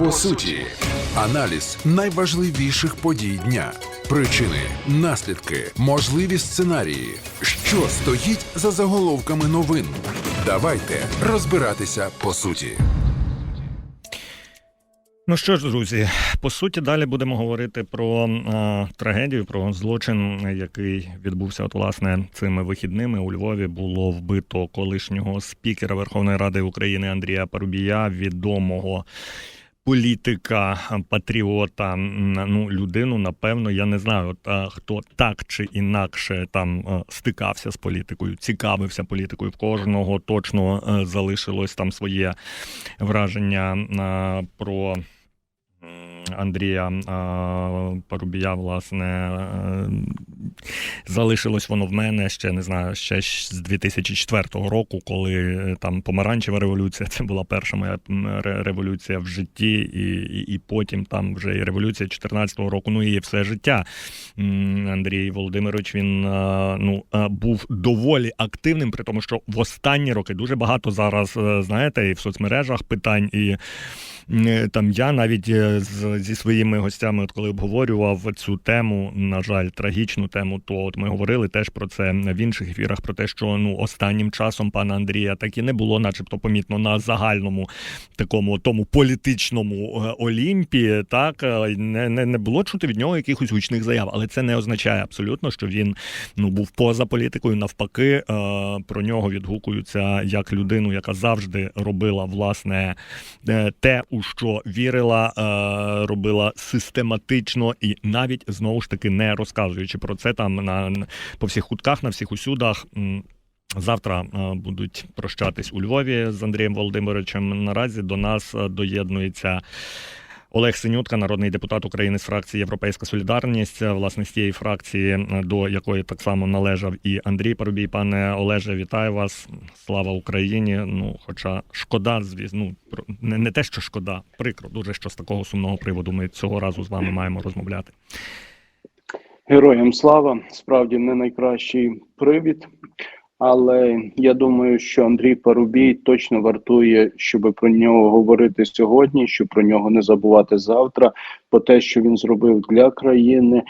По суті, аналіз найважливіших подій дня, причини, наслідки, можливі сценарії, що стоїть за заголовками новин. Давайте розбиратися по суті. Ну що ж, друзі, по суті, далі будемо говорити про е, трагедію, про злочин, який відбувся от власне цими вихідними. У Львові було вбито колишнього спікера Верховної Ради України Андрія Парубія, відомого. Політика, патріота, ну людину, напевно, я не знаю, от, хто так чи інакше там стикався з політикою, цікавився політикою. В кожного точно е, залишилось там своє враження про. Андрія Парубія, власне, е, залишилось воно в мене ще не знаю, ще з 2004 року, коли е, там помаранчева революція, це була перша моя революція в житті, і, і, і потім там вже і революція 2014 року, ну і все життя. Андрій Володимирович він ну, був доволі активним, при тому, що в останні роки дуже багато зараз, е, знаєте, і в соцмережах питань, і Е, Там я навіть е, з, зі своїми гостями, от коли обговорював цю тему, на жаль, трагічну тему, то от ми говорили теж про це в інших ефірах, про те, що ну останнім часом пана Андрія так і не було, начебто, помітно на загальному такому тому політичному е, Олімпі, так е, не, не, не було чути від нього якихось гучних заяв, але це не означає абсолютно, що він ну був поза політикою. Навпаки, е, про нього відгукуються як людину, яка завжди робила власне те, у що вірила, робила систематично і навіть знову ж таки не розказуючи про це там на по всіх кутках, на всіх усюдах. Завтра е, будуть прощатись у Львові з Андрієм Володимировичем. Наразі до нас е, доєднується Олег Синютка, народний депутат України з фракції Європейська Солідарність, власне з тієї фракції, до якої так само належав і Андрій Парубій. Пане Олеже, вітаю вас! Слава Україні! Ну, хоча шкода, звісно, ну не те, що шкода, прикро, дуже що з такого сумного приводу ми цього разу з вами маємо розмовляти. Героям слава справді не найкращий привід, але я думаю, що Андрій Парубій точно вартує, щоб про нього говорити сьогодні, щоб про нього не забувати завтра, по те, що він зробив для країни,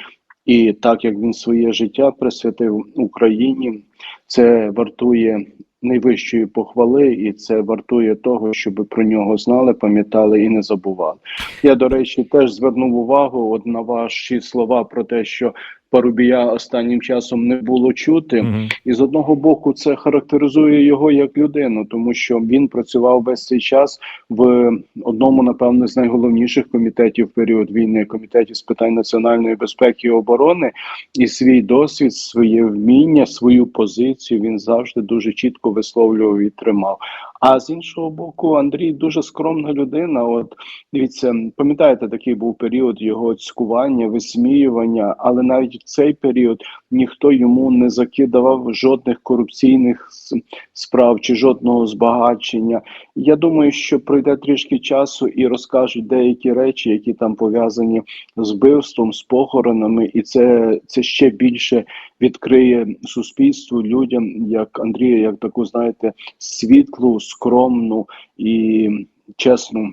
і так як він своє життя присвятив Україні, це вартує найвищої похвали, і це вартує того, щоб про нього знали, пам'ятали і не забували. Я, до речі, теж звернув увагу от на ваші слова про те, що Парубія останнім часом не було чути. Мгм. І з одного боку, це характеризує його як людину, тому що він працював весь цей час в одному, напевно, з найголовніших комітетів в період війни комітеті з питань національної безпеки і оборони, і свій досвід, своє вміння, свою позицію він завжди дуже чітко висловлював і тримав. А з іншого боку, Андрій дуже скромна людина. От дивіться, пам'ятаєте, такий був період його цькування, висміювання, але навіть в цей період ніхто йому не закидував жодних корупційних справ чи жодного збагачення. Я думаю, що пройде трішки часу і розкажуть деякі речі, які там пов'язані з вбивством, з похоронами, і це, це ще більше відкриє суспільству людям, як Андрія, як таку, знаєте, світлу, скромну і чесну.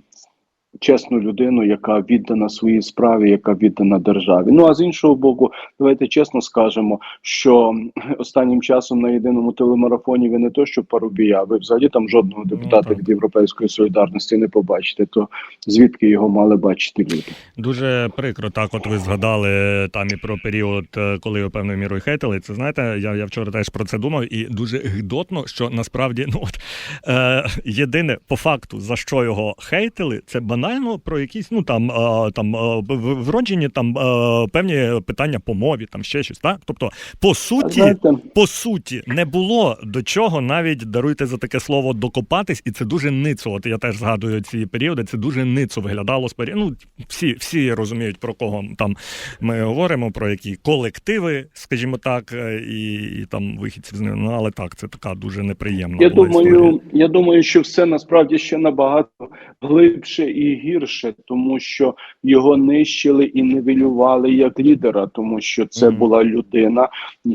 Чесну людину, яка віддана своїй справі, яка віддана державі. Ну а з іншого боку, давайте чесно скажемо, що останнім часом на єдиному телемарафоні ви не то, що Парубія, ви взагалі там жодного депутата так. від Європейської солідарності не побачите. То звідки його мали бачити люди? Дуже прикро, так от ви згадали там і про період, е, коли його певною мірою хейтили. Це знаєте, я, я вчора теж про це думав, і дуже гидотно, що насправді ну от е, єдине по факту за що його хейтили, це банально про якісь ну там, е, там е, вроджені там е, певні питання по мові, там ще щось. Так, тобто, по суті, знаєте, по суті, не було до чого навіть даруйте за таке слово докопатись, і це дуже ницо. От я теж згадую ці періоди. Це дуже ницо виглядало з пері- Ну, всі, всі розуміють про кого там ми говоримо, про які колективи, скажімо так, і, і там вихідців з ними. Ну але так, це така дуже неприємна. Я була історія. думаю, я думаю, що все насправді ще набагато глибше і гірше, тому що його нищили і нивелювали як лідера, тому що це була людина,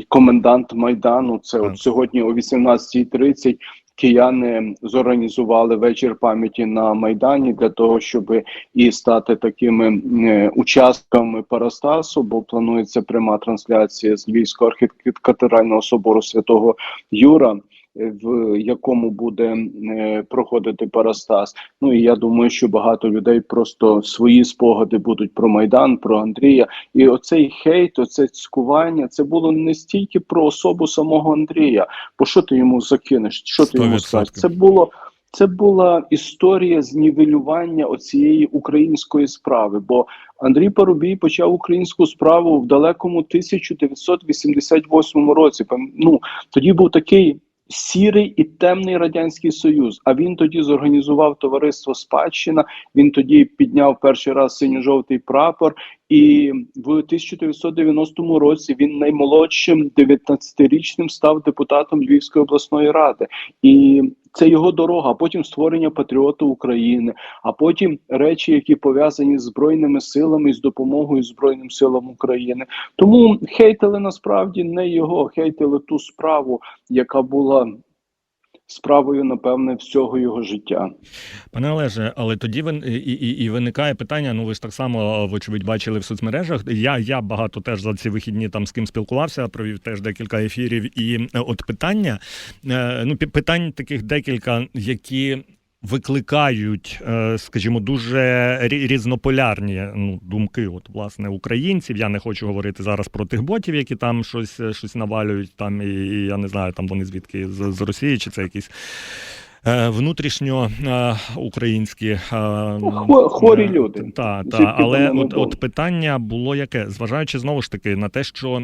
комендант майдану. Це от сьогодні о 18.30 кияни зорганізували вечір пам'яті на майдані для того, щоб і стати такими е, учасниками Парастасу, бо планується пряма трансляція з Львівського архікатедрального собору святого Юра. В якому буде е, проходити Парастас. Ну і я думаю, що багато людей просто свої спогади будуть про Майдан, про Андрія. І оцей хейт, оце цькування, це було не стільки про особу самого Андрія. Бо що ти йому закинеш? Що ти йому 100%. скажеш? Це було. Це була історія знівелювання оцієї української справи. Бо Андрій Парубій почав українську справу в далекому 1988 році. Ну тоді був такий сірий і темний радянський союз. А він тоді зорганізував товариство Спадщина. Він тоді підняв перший раз синьо-жовтий прапор. І в 1990 році він наймолодшим 19-річним став депутатом Львівської обласної ради. І це його дорога. А потім створення патріоту України, а потім речі, які пов'язані з збройними силами з допомогою Збройним силам України. Тому хейтили насправді не його, хейтили ту справу, яка була справою, напевне, всього його життя. Пане Олеже, але тоді він, і, і, і виникає питання. Ну ви ж так само, вочевидь, бачили в соцмережах. Я, я багато теж за ці вихідні там з ким спілкувався, провів теж декілька ефірів. І е, от питання, е, ну питань таких декілька, які. Викликають, е, скажімо, дуже різнополярні ну, думки, от власне українців. Я не хочу говорити зараз про тих ботів, які там щось, щось навалюють. Там і, і я не знаю, там вони звідки з, з Росії, чи це якісь внутрішньо е, українські е, хворі е, люди. Та, та, але от, от питання було яке, зважаючи знову ж таки на те, що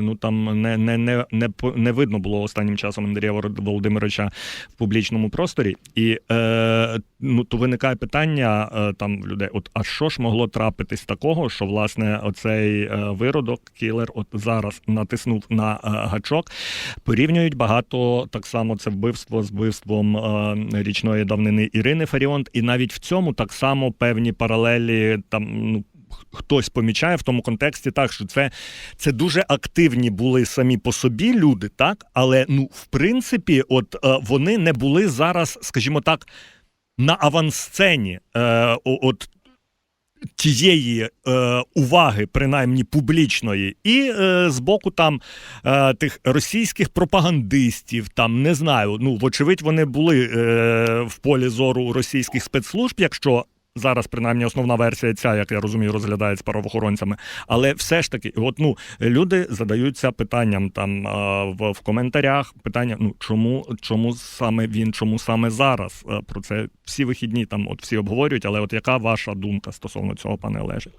ну там не, не, не, не, не видно було останнім часом Андрія Володимировича в публічному просторі, і е, ну то виникає питання е, там людей: от а що ж могло трапитись такого, що власне оцей виродок, кілер, от зараз натиснув на гачок. Порівнюють багато так само це вбивство з вбивством річної давнини Ірини Фаріонт, і навіть в цьому так само певні паралелі там. Ну, Хтось помічає в тому контексті так, що це, це дуже активні були самі по собі люди, так але ну в принципі, от е, вони не були зараз, скажімо так, на авансцені. Е, от тієї е, уваги, принаймні публічної, і е, з боку там е, тих російських пропагандистів, там не знаю. Ну, вочевидь, вони були е, в полі зору російських спецслужб, якщо. Зараз, принаймні, основна версія ця, як я розумію, розглядається правоохоронцями. Але все ж таки, от ну люди задаються питанням там в, в коментарях. Питання: ну чому, чому саме він, чому саме зараз? Про це всі вихідні там от всі обговорюють. Але от яка ваша думка стосовно цього, пане Олеже?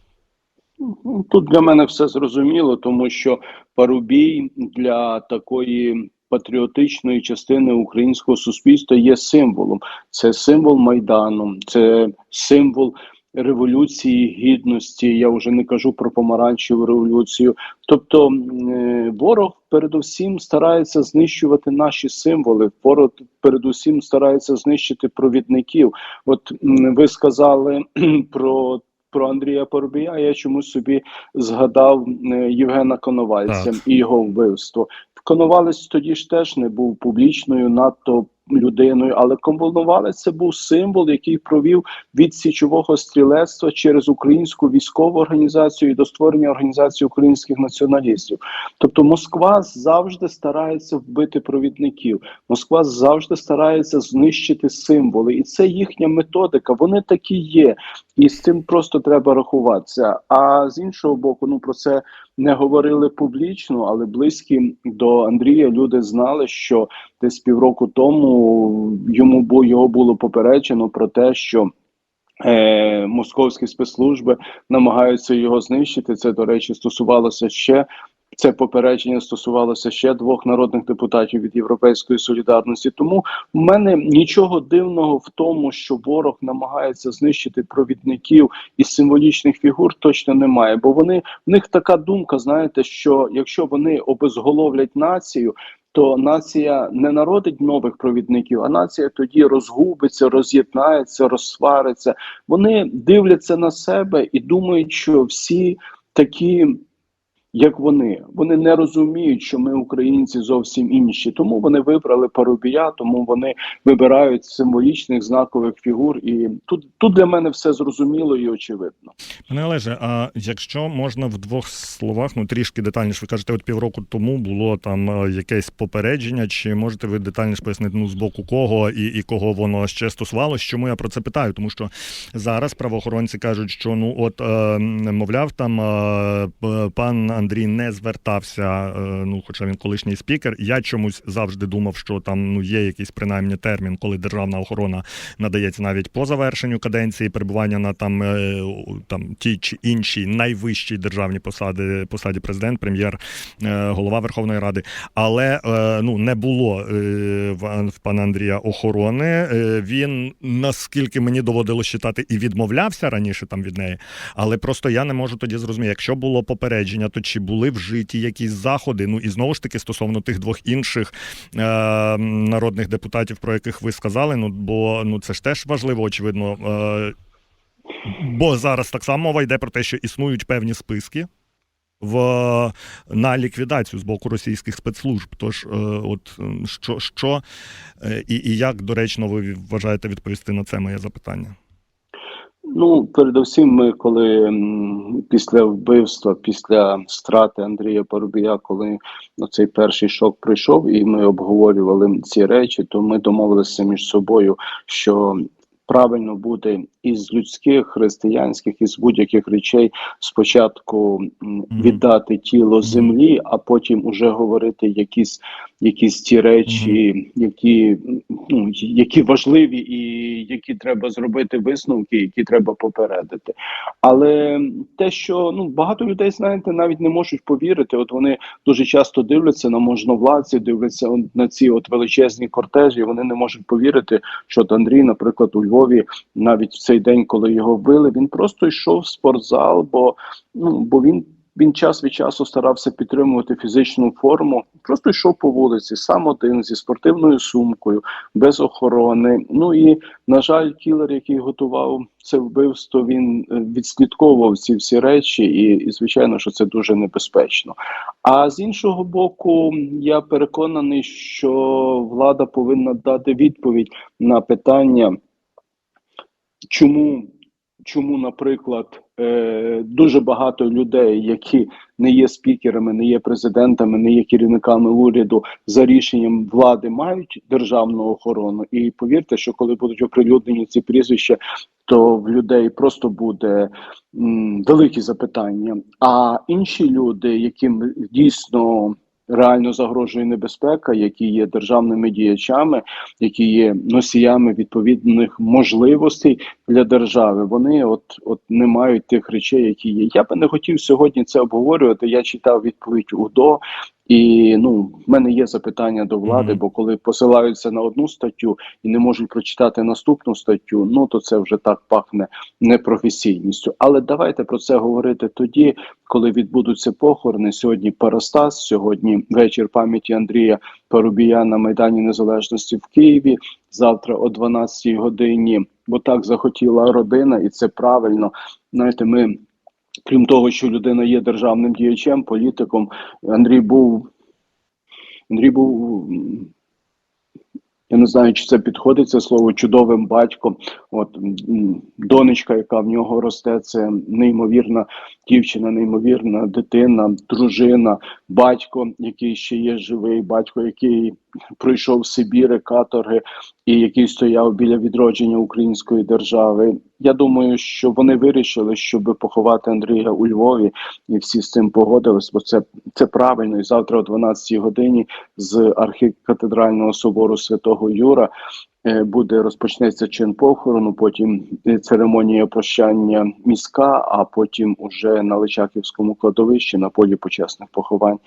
Ну, Тут для мене все зрозуміло, тому що Парубій для такої патріотичної частини українського суспільства є символом. Це символ Майдану, це символ революції гідності. Я вже не кажу про помаранчеву революцію. Тобто е, ворог передусім старається знищувати наші символи. Ворог передусім старається знищити провідників. От ви сказали про. Про Андрія Парубія я чомусь собі згадав е, Євгена Коновальця Так. і його вбивство. Коновалець тоді ж теж не був публічною надто людиною, але Коновалець це був символ, який провів від січового стрілецтва через українську військову організацію і до створення організації українських націоналістів. Тобто Москва завжди старається вбити провідників. Москва завжди старається знищити символи, і це їхня методика. Вони такі є, і з цим просто треба рахуватися. А з іншого боку, ну про це не говорили публічно, але близькі до Андрія люди знали, що десь півроку тому йому його було попереджено про те, що. Е, московські спецслужби намагаються його знищити. Це, до речі, стосувалося ще це попередження стосувалося ще двох народних депутатів від Європейської солідарності. Тому в мене нічого дивного в тому, що ворог намагається знищити провідників із символічних фігур, точно немає. Бо вони в них така думка, знаєте, що якщо вони обезголовлять націю. То нація не народить нових провідників, а нація тоді розгубиться, роз'єднається, розсвариться. Вони дивляться на себе і думають, що всі такі як вони. Вони не розуміють, що ми українці зовсім інші. Тому вони вибрали Парубія, тому вони вибирають символічних знакових фігур. І тут, тут для мене все зрозуміло і очевидно. Пане Олеже, а якщо можна в двох словах, ну трішки детальніше, ви кажете, от півроку тому було там е, якесь попередження, чи можете ви детальніше пояснити ну, з боку кого і, і кого воно ще стосувалось? Чому я про це питаю? Тому що зараз правоохоронці кажуть, що ну от е, мовляв, там е, пан Андрій не звертався, е, ну хоча він колишній спікер. Я чомусь завжди думав, що там ну є якийсь принаймні термін, коли державна охорона надається навіть по завершенню каденції перебування на там, е, там ті чи іншій найвищій державній посади посаді президент, прем'єр, е, голова Верховної Ради. Але ну не було в, пана Андрія охорони. Він наскільки мені доводилось читати і відмовлявся раніше там від неї. Але просто я не можу тоді зрозуміти, якщо було попередження, то чи були вжиті якісь заходи? Ну і знову ж таки стосовно тих двох інших е, народних депутатів, про яких ви сказали. Ну бо ну це ж теж важливо, очевидно. Е, бо зараз так само мова йде про те, що існують певні списки. В на ліквідацію з боку російських спецслужб. Тож, е, от що, що е, і, і як доречно ви вважаєте відповісти на це моє запитання? Ну, передусім, ми коли після вбивства, після страти Андрія Парубія, коли цей перший шок прийшов, і ми обговорювали ці речі, то ми домовилися між собою, що правильно буде із людських, християнських, із будь-яких речей спочатку віддати тіло землі, а потім уже говорити якісь, якісь ті речі, які, ну, які важливі і які треба зробити висновки, які треба попередити. Але те, що ну багато людей, знаєте, навіть не можуть повірити. От вони дуже часто дивляться на можновладці, дивляться на ці от величезні кортежі. Вони не можуть повірити, що от Андрій, наприклад, у Львові, навіть в цей день, коли його вбили, він просто йшов в спортзал, бо ну бо він. Він час від часу старався підтримувати фізичну форму, просто йшов по вулиці, сам один зі спортивною сумкою, без охорони. Ну і на жаль, кілер, який готував це вбивство, він е, відслідковував ці всі речі, і, і звичайно, що це дуже небезпечно. А з іншого боку, я переконаний, що влада повинна дати відповідь на питання, чому, чому наприклад, е, дуже багато людей, які не є спікерами, не є президентами, не є керівниками уряду за рішенням влади, мають державну охорону. І повірте, що коли будуть оприлюднені ці прізвища, то в людей просто буде м, великі запитання. А інші люди, яким дійсно реально загрожує небезпека, які є державними діячами, які є носіями відповідних можливостей для держави, вони от от не мають тих речей, які є. Я би не хотів сьогодні це обговорювати. Я читав відповідь УДО. І ну, в мене є запитання до влади, Мгм. бо коли посилаються на одну статтю і не можуть прочитати наступну статтю, ну то це вже так пахне непрофесійністю. Але давайте про це говорити тоді, коли відбудуться похорони. Сьогодні Парастас, сьогодні вечір пам'яті Андрія Парубія на Майдані Незалежності в Києві. Завтра о 12 годині, бо так захотіла родина, і це правильно. Знаєте, ми. Крім того, що людина є державним діячем, політиком, Андрій був Андрій був. Я не знаю, чи це підходить це слово чудовим батьком. От донечка, яка в нього росте, це неймовірна дівчина, неймовірна дитина, дружина, батько, який ще є живий, батько, який пройшов Сибіри, каторги і який стояв біля відродження української держави. Я думаю, що вони вирішили, щоб поховати Андрія у Львові, і всі з цим погодились, бо це, це правильно. І завтра о 12 годині з архікатедрального собору святого Юра буде розпочнеться чин похорону, потім е, церемонія прощання міська, а потім уже на Личаківському кладовищі на полі почесних поховань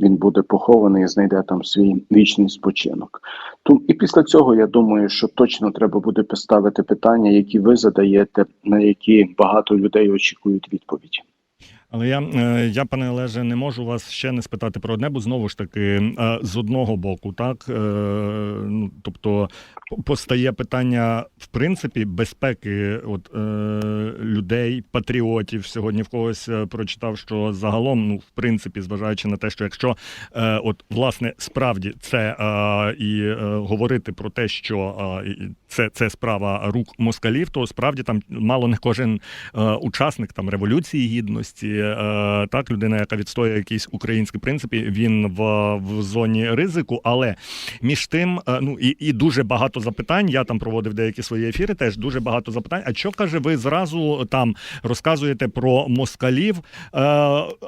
він буде похований і знайде там свій вічний спочинок. Ту і після цього я думаю, що точно треба буде поставити питання, які ви задаєте, на які багато людей очікують відповіді. Але я, е, я, пане Олеже, не можу вас ще не спитати про одне, бо знову ж таки, е, з одного боку, так е, ну тобто постає питання в принципі безпеки от, людей, патріотів. Сьогодні в когось прочитав, що загалом, ну в принципі, зважаючи на те, що якщо от власне справді це і говорити про те, що це, це справа рук москалів, то справді там мало не кожен учасник там революції гідності, так людина, яка відстоює якісь українські принципи, він в, в зоні ризику. Але між тим, е, ну і, і дуже багато запитань. Я там проводив деякі свої ефіри. Теж дуже багато запитань. А що каже, ви зразу там розказуєте про москалів? Е,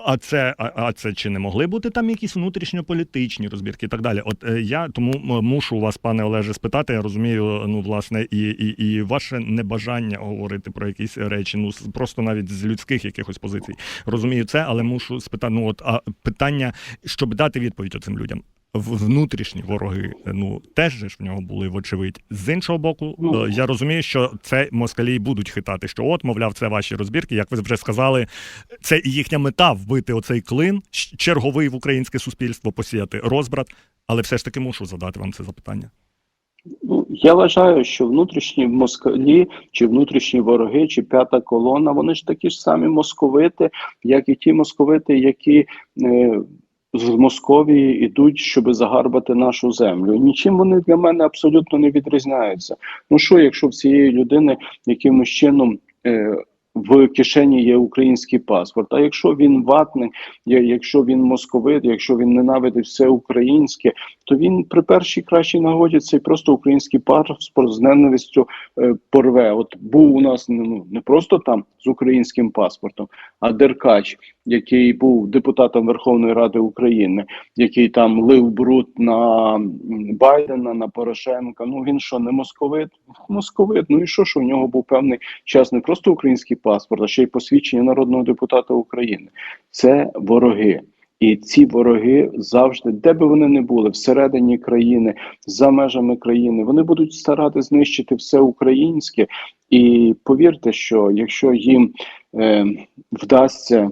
а це а, це чи не могли бути там якісь внутрішньополітичні розбірки і так далі? От е, я тому мушу вас, пане Олеже, спитати. Я розумію, ну власне, і, і, і ваше небажання говорити про якісь речі, ну просто навіть з людських якихось позицій. Розумію це, але мушу спитати. Ну от а питання, щоб дати відповідь оцим людям. Внутрішні вороги, ну теж ж в нього були вочевидь. З іншого боку, Ну. е, я розумію, що це москалі будуть хитати. Що от, мовляв, це ваші розбірки. Як ви вже сказали, це і їхня мета вбити оцей клин, черговий в українське суспільство, посіяти розбрат. Але все ж таки мушу задати вам це запитання. Я вважаю, що внутрішні москалі, чи внутрішні вороги, чи п'ята колона, вони ж такі ж самі московити, як і ті московити, які е, з Московії йдуть, щоб загарбати нашу землю. Нічим вони для мене абсолютно не відрізняються. Ну що, якщо в цієї людини якимось чином. Е, в кишені є український паспорт. А якщо він ватник, якщо він московит, якщо він ненавидить все українське, то він при першій кращій нагоді цей просто український паспорт з ненавистю е, порве. От був у нас ну не просто там з українським паспортом, а Деркач, який був депутатом Верховної Ради України, який там лив бруд на Байдена, на Порошенка. Ну він що, не московит? Московит. Ну і що, що в нього був певний час не просто український паспорт, а ще й посвідчення народного депутата України. Це вороги. І ці вороги завжди, де би вони не були, всередині країни, за межами країни, вони будуть старати знищити все українське. І повірте, що якщо їм е, вдасться,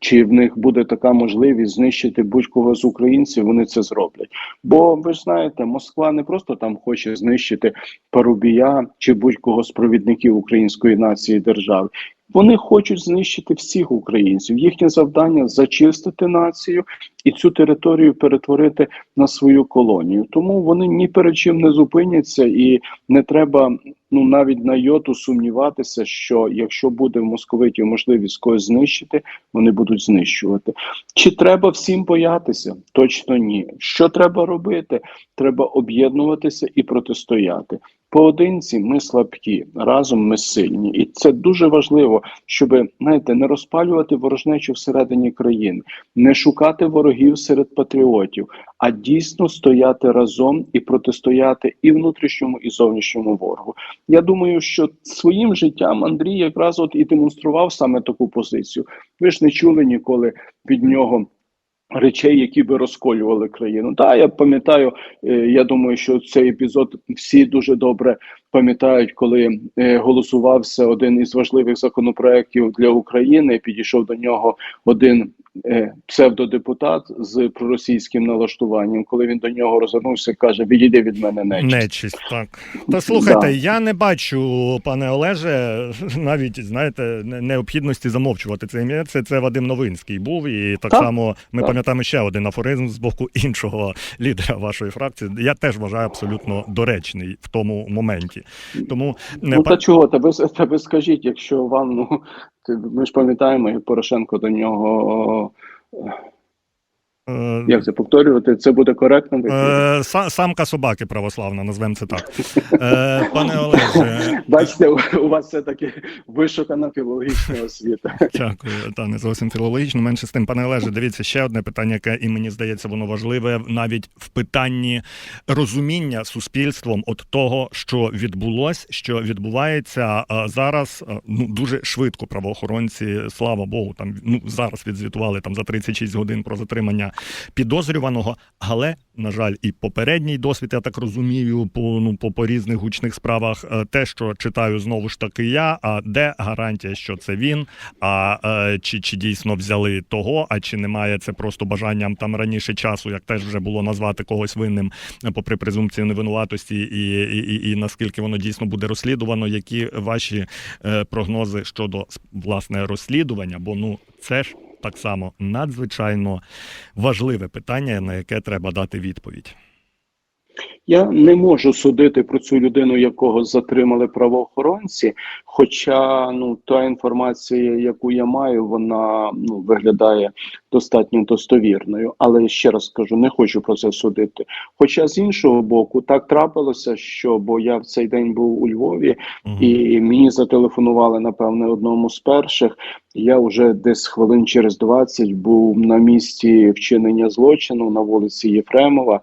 чи в них буде така можливість знищити будь-кого з українців, вони це зроблять. Бо ви ж знаєте, Москва не просто там хоче знищити Парубія чи будь-кого з провідників української нації держави. Вони хочуть знищити всіх українців. Їхнє завдання зачистити націю і цю територію перетворити на свою колонію. Тому вони ні перед чим не зупиняться, і не треба ну навіть на йоту сумніватися, що якщо буде в московитів можливість когось знищити, вони будуть знищувати. Чи треба всім боятися? Точно ні. Що треба робити? Треба об'єднуватися і протистояти. Поодинці ми слабкі, разом ми сильні, і це дуже важливо, щоб знаєте, не розпалювати ворожнечу всередині країни, не шукати ворогів серед патріотів, а дійсно стояти разом і протистояти і внутрішньому, і зовнішньому ворогу. Я думаю, що своїм життям Андрій якраз от і демонстрував саме таку позицію. Ви ж не чули ніколи від нього. Речей, які би розколювали країну. Так, я пам'ятаю, е, я думаю, що цей епізод всі дуже добре пам'ятають, коли е, голосувався один із важливих законопроєктів для України. Підійшов до нього один е, псевдодепутат з проросійським налаштуванням. Коли він до нього розвернувся, каже: Відійди від мене нечисть. Нечисть, так. Та слухайте, Да. я не бачу, пане Олеже, навіть знаєте, необхідності замовчувати це ім'я. Це, це Вадим Новинський був, і так, Так, само ми так. пам'ятаємо ще один афоризм з боку іншого лідера вашої фракції. Я теж вважаю абсолютно доречний в тому моменті. Тому не Ну па- та чого? Та ви скажіть, якщо вам ну ми ж пам'ятаємо, як Порошенко до нього. Е, Як це повторювати? Це буде коректно? е, самка собаки православна, назвемо це так. Е, пане Олеже, Бачите, у- у вас все таки вишукана філологічна освіта. Дякую, та не зовсім філологічно. Менше з тим, пане Олеже, дивіться ще одне питання, яке і мені здається, воно важливе навіть в питанні розуміння суспільством от того, що відбулось, що відбувається зараз. Ну дуже швидко правоохоронці, слава Богу, там ну зараз відзвітували там за 36 годин про затримання підозрюваного. Але на жаль, і попередній досвід, я так розумію, по ну по, по різних гучних справах, е, те, що читаю знову ж таки я. А де гарантія, що це він? А е, чи, чи дійсно взяли того? А чи немає це просто бажанням там раніше часу, як теж вже було назвати когось винним, е, попри презумпцію невинуватості, і, і, і, і наскільки воно дійсно буде розслідувано? Які ваші прогнози щодо власне розслідування? Бо ну це ж так само надзвичайно важливе питання, на яке треба дати відповідь. Я не можу судити про цю людину, якого затримали правоохоронці. Хоча ну та інформація, яку я маю, вона ну виглядає достатньо достовірною. Але ще раз кажу, не хочу про це судити. Хоча з іншого боку, так трапилося, що бо я в цей день був у Львові, і мені зателефонували напевне одному з перших. Я вже десь хвилин через 20 був на місці вчинення злочину на вулиці Єфремова,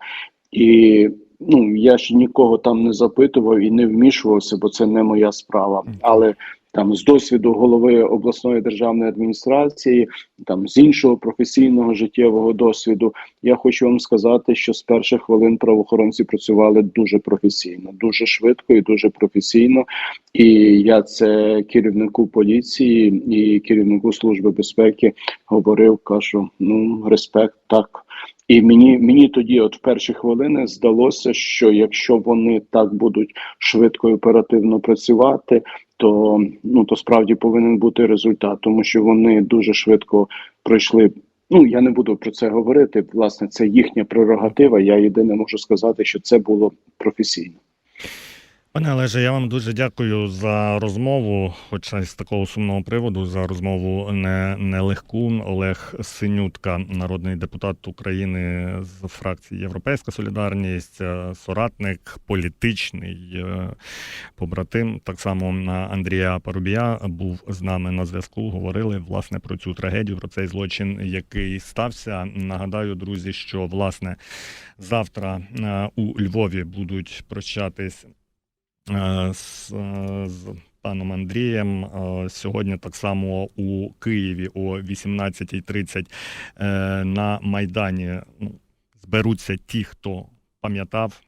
і ну я ж нікого там не запитував і не вмішувався, бо це не моя справа. Але там з досвіду голови обласної державної адміністрації, там з іншого професійного життєвого досвіду, я хочу вам сказати, що з перших хвилин правоохоронці працювали дуже професійно, дуже швидко і дуже професійно. І я це керівнику поліції і керівнику служби безпеки говорив, кажу: ну респект, так. І мені мені тоді, от в перші хвилини, здалося, що якщо вони так будуть швидко і оперативно працювати, то ну то справді повинен бути результат, тому що вони дуже швидко пройшли. Ну я не буду про це говорити. Власне, це їхня прерогатива. Я єдине можу сказати, що це було професійно. Пане Олеже, я вам дуже дякую за розмову, хоча з такого сумного приводу, за розмову не, нелегку. Олег Синютка, народний депутат України з фракції Європейська Солідарність, е, соратник, політичний е, побратим. Так само е, Андрія Парубія був з нами на зв'язку. Говорили власне про цю трагедію, про цей злочин, який стався. Нагадаю, друзі, що власне завтра е, у Львові будуть прощатись з, е, з паном Андрієм. Е, Сьогодні так само у Києві о 18.30 е, на Майдані ну, зберуться ті, хто пам'ятав.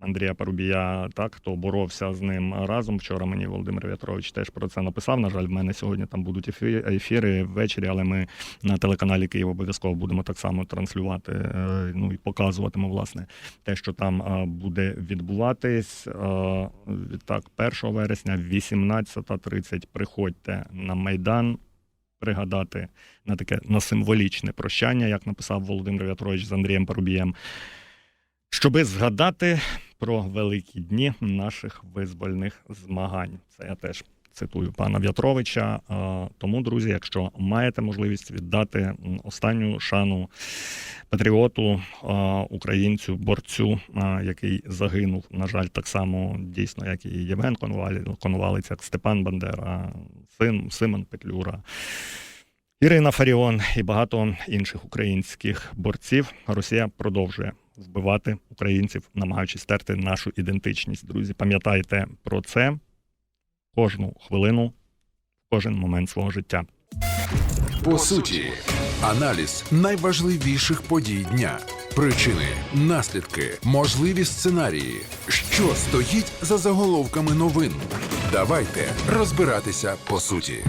Андрія Парубія, так хто боровся з ним разом. Вчора мені Володимир В'ятрович теж про це написав. На жаль, в мене сьогодні там будуть ефі- ефіри ввечері, але ми на телеканалі Київ обов'язково будемо так само транслювати. е, Ну і показуватимо власне те, що там е, буде відбуватись. Е, Так, 1 вересня, 18.30 приходьте на майдан. Пригадати на таке на символічне прощання, як написав Володимир В'ятрович з Андрієм Парубієм, щоби згадати про великі дні наших визвольних змагань. Це я теж цитую пана В'ятровича. Тому, друзі, якщо маєте можливість віддати останню шану патріоту, українцю, борцю, який загинув, на жаль, так само дійсно, як і Євген Коновалець, як Степан Бандера, син Симон Петлюра. Ірина Фаріон і багато інших українських борців. Росія продовжує вбивати українців, намагаючись стерти нашу ідентичність. Друзі, пам'ятайте про це кожну хвилину, кожен момент свого життя. По суті, аналіз найважливіших подій дня, причини, наслідки, можливі сценарії, що стоїть за заголовками новин. Давайте розбиратися по суті.